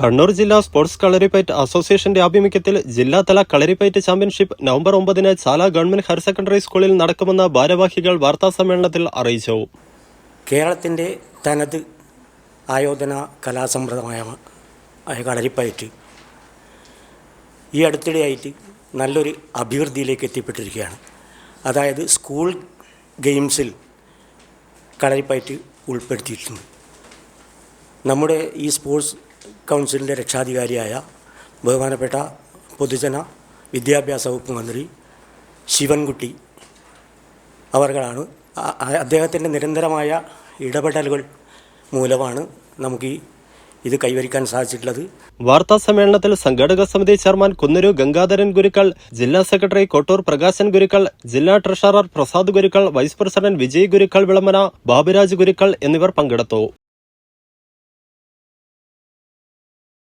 കണ്ണൂർ ജില്ലാ സ്പോർട്സ് കളരിപ്പയറ്റ് അസോസിയേഷന്റെ ആഭിമുഖ്യത്തിൽ ജില്ലാതല കളരിപ്പയറ്റ് ചാമ്പ്യൻഷിപ്പ് നവംബർ ഒമ്പതിന് ചാല ഗവൺമെന്റ് ഹയർ സെക്കൻഡറി സ്കൂളിൽ നടക്കുമെന്ന് ഭാരവാഹികൾ വാർത്താ സമ്മേളനത്തിൽ അറിയിച്ചു. കേരളത്തിന്റെ തനത് ആയോധന കലാസമ്പ്രദമായ കളരിപ്പയറ്റ്. ഈ അടുത്തിടെയായിട്ട് നല്ലൊരു അഭിവൃദ്ധിയിലേക്ക് എത്തിപ്പെട്ടിരിക്കുകയാണ്. അതായത് സ്കൂൾ ഗെയിംസിൽ കളരിപ്പയറ്റ് ഉൾപ്പെടുത്തിയിട്ടുണ്ട്. നമ്മുടെ ഈ സ്പോർട്സ് കൗൺസിലിന്റെ രക്ഷാധികാരിയായ ബഹുമാനപ്പെട്ട പൊതുജന വിദ്യാഭ്യാസ വകുപ്പ് മന്ത്രി ശിവൻകുട്ടി അവർകളാണ് അദ്ദേഹത്തിന്റെ നിരന്തരമായ ഇടപെടലുകൾ മൂലമാണ് നമുക്ക് ഈ ഇത് കൈവരിക്കാൻ സാധിച്ചിട്ടുള്ളത്. വാർത്താ സമ്മേളനത്തിൽ സംഘാടക സമിതി ചെയർമാൻ കുന്നൂരു ഗംഗാധരൻ ഗുരുക്കൾ ജില്ലാ സെക്രട്ടറി കോട്ടൂർ പ്രകാശൻ ഗുരുക്കൾ ജില്ലാ treasurer Prasad Gurukkal vice president Vijay Gurukkal Vilamana Baburaj Gurukkal എന്നിവർ പങ്കെടുത്തു.